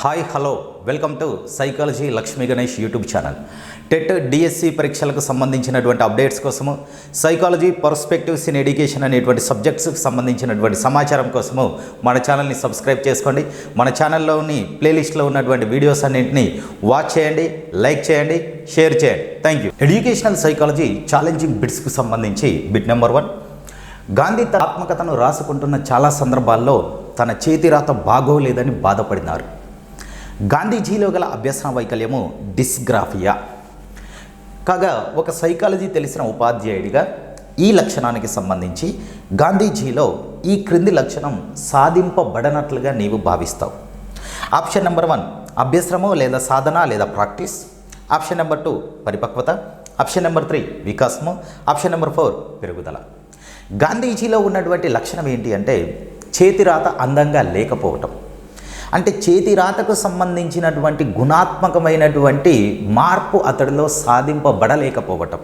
Hi hello. Welcome to psychology Lakshmi Ganesh YouTube channel. TET DSC పరీక్షలకు సంబంధించినటువంటి updates కోసము psychology perspectives in education అనేటువంటి సబ్జెక్ట్స్కి సంబంధించినటువంటి సమాచారం కోసము మన ఛానల్ని సబ్స్క్రైబ్ చేసుకోండి. మన ఛానల్లోని ప్లేలిస్ట్లో ఉన్నటువంటి వీడియోస్ అన్నింటినీ వాచ్ చేయండి లైక్ చేయండి షేర్ చేయండి. Thank you educational psychology challenging బిట్స్కి సంబంధించి బిట్ నెంబర్ వన్. గాంధీ ఆత్మకథను రాసుకుంటున్న చాలా సందర్భాల్లో తన చేతి రాత బాగోలేదని బాధపడినారు. గాంధీజీలో గల అభ్యసన వైకల్యము డిస్గ్రాఫియా. కాగా ఒక సైకాలజీ తెలిసిన ఉపాధ్యాయుడిగా ఈ లక్షణానికి సంబంధించి గాంధీజీలో ఈ క్రింది లక్షణం సాధింపబడనట్లుగా నీవు భావిస్తావు. ఆప్షన్ నెంబర్ వన్ అభ్యసనము లేదా సాధన లేదా ప్రాక్టీస్. ఆప్షన్ నెంబర్ టూ పరిపక్వత. ఆప్షన్ నెంబర్ త్రీ వికాసము. ఆప్షన్ నెంబర్ ఫోర్ పెరుగుదల. గాంధీజీలో ఉన్నటువంటి లక్షణం ఏంటి అంటే చేతిరాత అందంగా లేకపోవటం. అంటే చేతి రాతకు సంబంధించినటువంటి గుణాత్మకమైనటువంటి మార్పు అతడిలో సాధింపబడలేకపోవటం.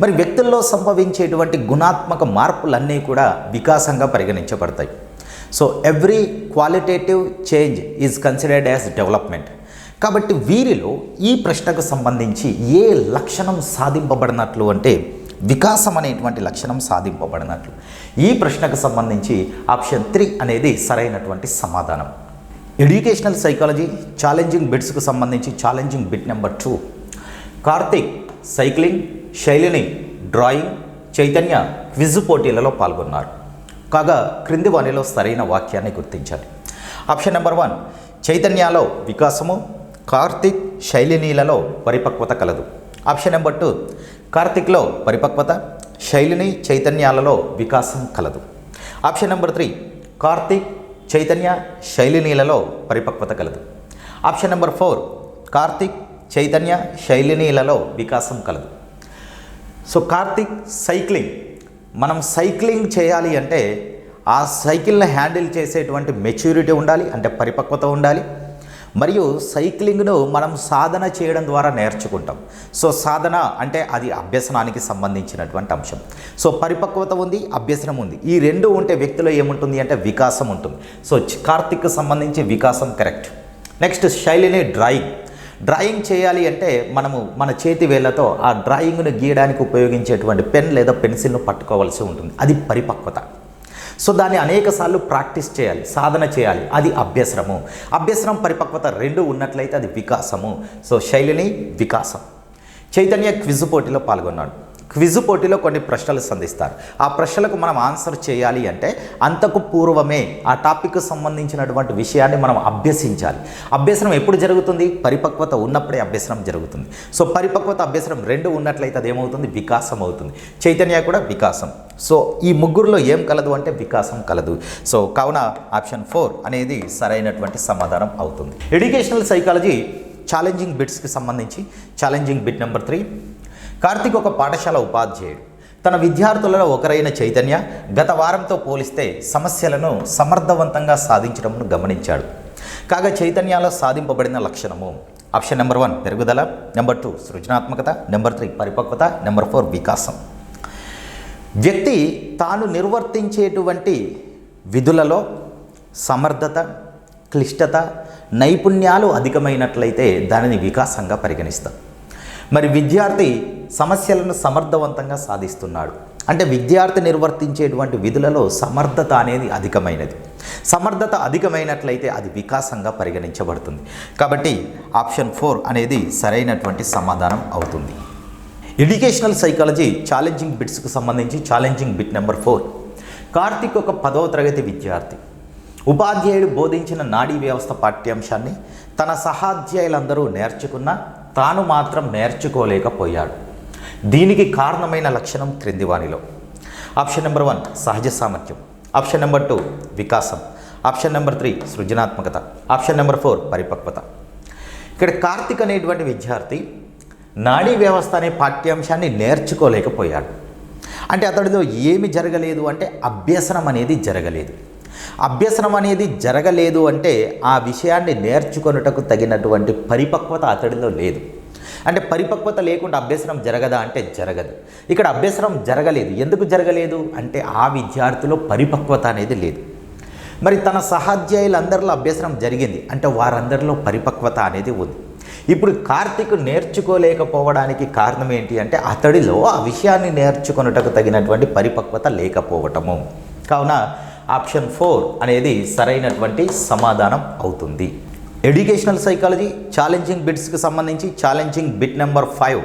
మరి వ్యక్తుల్లో సంభవించేటువంటి గుణాత్మక మార్పులన్నీ కూడా వికాసంగా పరిగణించబడతాయి. So every qualitative change is considered as development కాబట్టి వీరిలో ఈ ప్రశ్నకు సంబంధించి ఏ లక్షణం సాధింపబడినట్లు అంటే వికాసం అనేటువంటి లక్షణం సాధింపబడినట్లు. ఈ ప్రశ్నకు సంబంధించి ఆప్షన్ త్రీ అనేది సరైనటువంటి సమాధానం. ఎడ్యుకేషనల్ సైకాలజీ ఛాలెంజింగ్ బిట్స్కు సంబంధించి challenging bit number two. Karthik cycling శైలిని డ్రాయింగ్ చైతన్య క్విజ్ పోటీలలో పాల్గొన్నారు. కాగా క్రింది వాణిలో సరైన వాక్యాన్ని గుర్తించాలి. ఆప్షన్ నెంబర్ వన్ చైతన్యాలో వికాసము కార్తిక్ శైలినీలలో పరిపక్వత కలదు. ఆప్షన్ నెంబర్ టూ కార్తిక్లో పరిపక్వత శైలిని చైతన్యాలలో వికాసం కలదు. Option number three Karthik Chaitanya శైలినీలలో పరిపక్వత కలదు. Option number four Karthik Chaitanya శైలినీలలో వికాసం కలదు. సో కార్తిక్ సైక్లింగ్ మనం సైక్లింగ్ చేయాలి అంటే ఆ సైకిల్ని హ్యాండిల్ చేసేటువంటి మెచ్యూరిటీ ఉండాలి అంటే పరిపక్వత ఉండాలి. మరియు సైక్లింగ్ను మనం సాధన చేయడం ద్వారా నేర్చుకుంటాం. సో సాధన అంటే అది అభ్యసనానికి సంబంధించినటువంటి అంశం. సో పరిపక్వత ఉంది అభ్యసనం ఉంది. ఈ రెండు ఉంటే వ్యక్తిలో ఏముంటుంది అంటే వికాసం ఉంటుంది. సో కార్తిక్కి సంబంధించి వికాసం correct. Next Shailini drawing. Drawing చేయాలి అంటే మనము మన చేతి వేళ్ళతో ఆ డ్రాయింగ్ను గీయడానికి ఉపయోగించేటువంటి పెన్ లేదా పెన్సిల్ను పట్టుకోవాల్సి ఉంటుంది. అది పరిపక్వత. సో దాన్ని అనేక సార్లు ప్రాక్టీస్ చేయాలి సాధన చేయాలి. అది అభ్యసనము అభ్యసనం పరిపక్వత రెండు ఉన్నట్లయితే అది వికాసము. సో శైలిని వికాసం. చైతన్య క్విజ్ పోటీలో పాల్గొన్నాడు. క్విజ్ పోటీలో కొన్ని ప్రశ్నలు సంధిస్తారు. ఆ ప్రశ్నలకు మనం ఆన్సర్ చేయాలి అంటే అంతకు పూర్వమే ఆ టాపిక్కు సంబంధించినటువంటి విషయాన్ని మనం అభ్యసించాలి. అభ్యసనం ఎప్పుడు జరుగుతుంది? పరిపక్వత ఉన్నప్పుడే అభ్యసనం జరుగుతుంది. సో పరిపక్వత అభ్యసనం రెండు ఉన్నట్లయితే అదేమవుతుంది? వికాసం అవుతుంది చైతన్య కూడా వికాసం. సో ఈ ముగ్గురులో ఏం కలదు అంటే వికాసం కలదు. సో కావున ఆప్షన్ ఫోర్ అనేది సరైనటువంటి సమాధానం అవుతుంది. ఎడ్యుకేషనల్ సైకాలజీ ఛాలెంజింగ్ బిట్స్కి సంబంధించి. Challenging bit number three Karthik ఒక పాఠశాల ఉపాధ్యాయుడు. తన విద్యార్థులలో ఒకరైన చైతన్య గత వారంతో పోలిస్తే సమస్యలను సమర్థవంతంగా సాధించడంను గమనించాడు. కాగా చైతన్యాలో సాధింపబడిన లక్షణము. ఆప్షన్ నెంబర్ వన్ పెరుగుదల. నెంబర్ టూ సృజనాత్మకత. నెంబర్ త్రీ పరిపక్వత. నెంబర్ ఫోర్ వికాసం. వ్యక్తి తాను నిర్వర్తించేటువంటి విధులలో సమర్థత క్లిష్టత నైపుణ్యాలు అధికమైనట్లయితే దానిని వికాసంగా పరిగణిస్తాం. మరి విద్యార్థి సమస్యలను సమర్థవంతంగా సాధిస్తున్నాడు. అంటే విద్యార్థి నిర్వర్తించేటువంటి విధులలో సమర్థత అనేది అధికమైనది. సమర్థత అధికమైనట్లయితే అది వికాసంగా పరిగణించబడుతుంది. కాబట్టి ఆప్షన్ ఫోర్ అనేది సరైనటువంటి సమాధానం అవుతుంది. ఎడ్యుకేషనల్ సైకాలజీ ఛాలెంజింగ్ బిట్స్కు సంబంధించి challenging bit number four. Karthik ఒక పదవ తరగతి విద్యార్థి. ఉపాధ్యాయుడు బోధించిన నాడీ వ్యవస్థ పాఠ్యాంశాన్ని తన సహాధ్యాయులందరూ నేర్చుకున్న తాను మాత్రం నేర్చుకోలేకపోయాడు. దీనికి కారణమైన లక్షణం క్రింది వానిలో ఆప్షన్ నెంబర్ వన్ సహజ సామర్థ్యం. ఆప్షన్ నెంబర్ టూ వికాసం. ఆప్షన్ నెంబర్ త్రీ సృజనాత్మకత. ఆప్షన్ నెంబర్ ఫోర్ పరిపక్వత. ఇక్కడ కార్తిక్ అనేటువంటి విద్యార్థి నాడీ వ్యవస్థ అనే పాఠ్యాంశాన్ని నేర్చుకోలేకపోయాడు. అంటే అతడిలో ఏమి జరగలేదు అంటే అభ్యసనం అనేది జరగలేదు. అభ్యసనం అనేది జరగలేదు అంటే ఆ విషయాన్ని నేర్చుకొనుటకు తగినటువంటి పరిపక్వత అతడిలో లేదు. అంటే పరిపక్వత లేకుండా అభ్యసనం జరగదా అంటే జరగదు. ఇక్కడ అభ్యసనం జరగలేదు. ఎందుకు జరగలేదు? అంటే ఆ విద్యార్థిలో పరిపక్వత అనేది లేదు. మరి తన సహాధ్యాయులందరిలో అభ్యసనం జరిగింది. అంటే వారందరిలో పరిపక్వత అనేది ఉంది. ఇప్పుడు కార్తీక్ నేర్చుకోలేకపోవడానికి కారణం ఏంటి అంటే అతడిలో ఆ విషయాన్ని నేర్చుకొనుటకు తగినటువంటి పరిపక్వత లేకపోవటము. కావున ఆప్షన్ ఫోర్ అనేది సరైనటువంటి సమాధానం అవుతుంది. ఎడ్యుకేషనల్ సైకాలజీ ఛాలెంజింగ్ బిట్స్కి సంబంధించి challenging bit number five.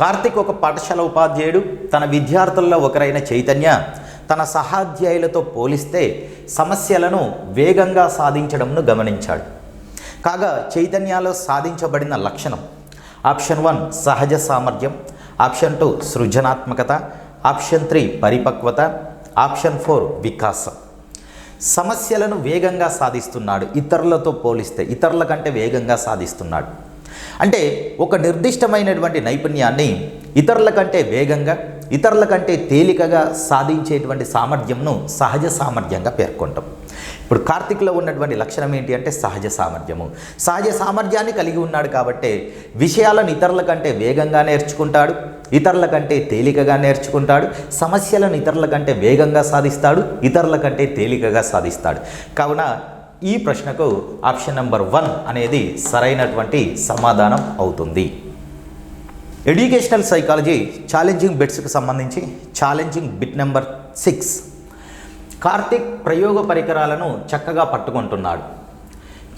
Karthik ఒక పాఠశాల ఉపాధ్యాయుడు. తన విద్యార్థుల్లో ఒకరైన చైతన్య తన సహాధ్యాయులతో పోలిస్తే సమస్యలను వేగంగా సాధించడంను గమనించాడు. కాగా చైతన్యాలో సాధించబడిన లక్షణం. ఆప్షన్ వన్ సహజ సామర్థ్యం. ఆప్షన్ టూ సృజనాత్మకత. ఆప్షన్ త్రీ పరిపక్వత. ఆప్షన్ ఫోర్ వికాసం. సమస్యలను వేగంగా సాధిస్తున్నాడు. ఇతరులతో పోలిస్తే ఇతరుల కంటే వేగంగా సాధిస్తున్నాడు. అంటే ఒక నిర్దిష్టమైనటువంటి నైపుణ్యాన్ని ఇతరుల కంటే వేగంగా ఇతరుల కంటే తేలికగా సాధించేటువంటి సామర్థ్యంను సహజ సామర్థ్యంగా పేర్కొంటాం. ఇప్పుడు కార్తిక్లో ఉన్నటువంటి లక్షణం ఏంటి అంటే సహజ సామర్థ్యము. సహజ సామర్థ్యాన్ని కలిగి ఉన్నాడు కాబట్టి విషయాలను ఇతరుల కంటే వేగంగా నేర్చుకుంటాడు ఇతరుల కంటే తేలికగా నేర్చుకుంటాడు సమస్యలను ఇతరుల కంటే వేగంగా సాధిస్తాడు ఇతరుల కంటే తేలికగా సాధిస్తాడు. కావున ఈ ప్రశ్నకు ఆప్షన్ నెంబర్ వన్ అనేది సరైనటువంటి సమాధానం అవుతుంది. ఎడ్యుకేషనల్ సైకాలజీ ఛాలెంజింగ్ బిట్స్కి సంబంధించి challenging bit number six. Karthik ప్రయోగ పరికరాలను చక్కగా పట్టుకుంటున్నాడు.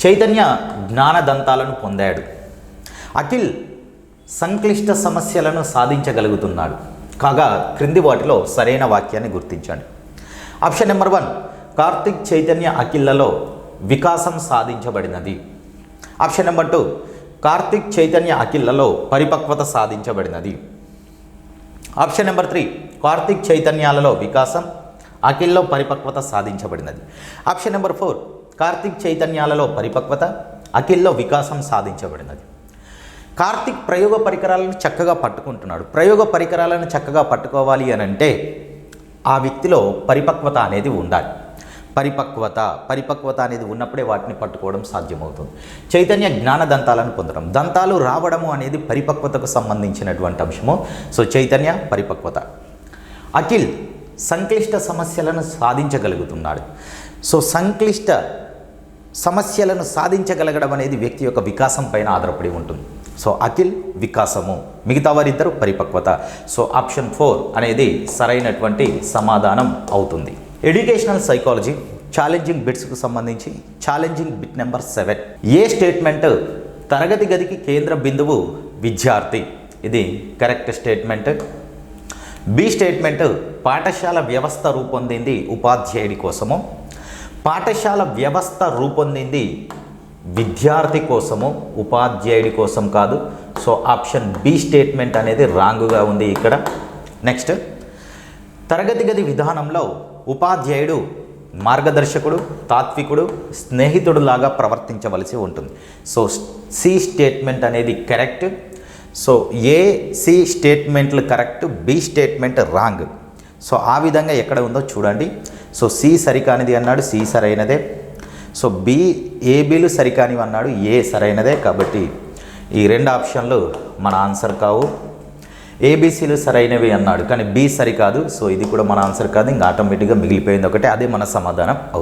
చైతన్య జ్ఞానదంతాలను పొందాడు. అఖిల్ సంక్లిష్ట సమస్యలను సాధించగలుగుతున్నాడు. కాగా క్రింది వాటిలో సరైన వాక్యాన్ని గుర్తించండి. Option number one Karthik Chaitanya అఖిల్లలో వికాసం సాధించబడినది. Option number two Karthik Chaitanya అఖిల్లలో పరిపక్వత సాధించబడినది. ఆప్షన్ నెంబర్ త్రీ కార్తిక్ చైతన్యాలలో వికాసం అఖిల్లో పరిపక్వత సాధించబడినది. ఆప్షన్ నెంబర్ ఫోర్ కార్తీక్ చైతన్యాలలో పరిపక్వత అఖిల్లో వికాసం సాధించబడినది. కార్తీక్ ప్రయోగ పరికరాలను చక్కగా పట్టుకుంటున్నాడు. ప్రయోగ పరికరాలను చక్కగా పట్టుకోవాలి అని అంటే ఆ వ్యక్తిలో పరిపక్వత అనేది ఉండాలి. పరిపక్వత పరిపక్వత అనేది ఉన్నప్పుడే వాటిని పట్టుకోవడం సాధ్యమవుతుంది. చైతన్య జ్ఞాన దంతాలను పొందడం. దంతాలు రావడము అనేది పరిపక్వతకు సంబంధించినటువంటి అంశము. సో చైతన్య పరిపక్వత. అఖిల్ సంక్లిష్ట సమస్యలను సాధించగలుగుతున్నాడు. సో సంక్లిష్ట సమస్యలను సాధించగలగడం అనేది వ్యక్తి యొక్క వికాసం పైన ఆధారపడి ఉంటుంది. సో అఖిల్ వికాసము మిగతా వారిద్దరు పరిపక్వత. సో ఆప్షన్ ఫోర్ అనేది సరైనటువంటి సమాధానం అవుతుంది. ఎడ్యుకేషనల్ సైకాలజీ ఛాలెంజింగ్ బిట్స్కు సంబంధించి challenging bit number seven. A statement తరగతి గదికి కేంద్ర బిందువు విద్యార్థి? ఇది కరెక్ట్ స్టేట్మెంట్. బి స్టేట్మెంట్ పాఠశాల వ్యవస్థ రూపొందింది ఉపాధ్యాయుడి కోసము. పాఠశాల వ్యవస్థ రూపొందింది విద్యార్థి కోసము ఉపాధ్యాయుడి కోసం కాదు. సో ఆప్షన్ బి స్టేట్మెంట్ అనేది రాంగుగా ఉంది ఇక్కడ. నెక్స్ట్ తరగతి గది విధానంలో ఉపాధ్యాయుడు మార్గదర్శకుడు తాత్వికుడు స్నేహితుడులాగా ప్రవర్తించవలసి ఉంటుంది. సో సి స్టేట్మెంట్ అనేది కరెక్ట్. సో ఏ సి స్టేట్మెంట్లు correct B statement wrong. So ఆ విధంగా ఎక్కడ ఉందో చూడండి. సో సి సరికానిది అన్నాడు సి సరైనదే. సో బి ఏబీలు సరికానివి అన్నాడు ఏ సరైనదే కాబట్టి ఈ రెండు ఆప్షన్లు మన ఆన్సర్ కావు. ఏబీసీలు సరైనవి అన్నాడు కానీ బి సరికాదు. సో ఇది కూడా మన ఆన్సర్ కాదు ఇంకా ఆటోమేటిక్గా మిగిలిపోయింది ఒకటే అదే మన సమాధానం. అవుతుంది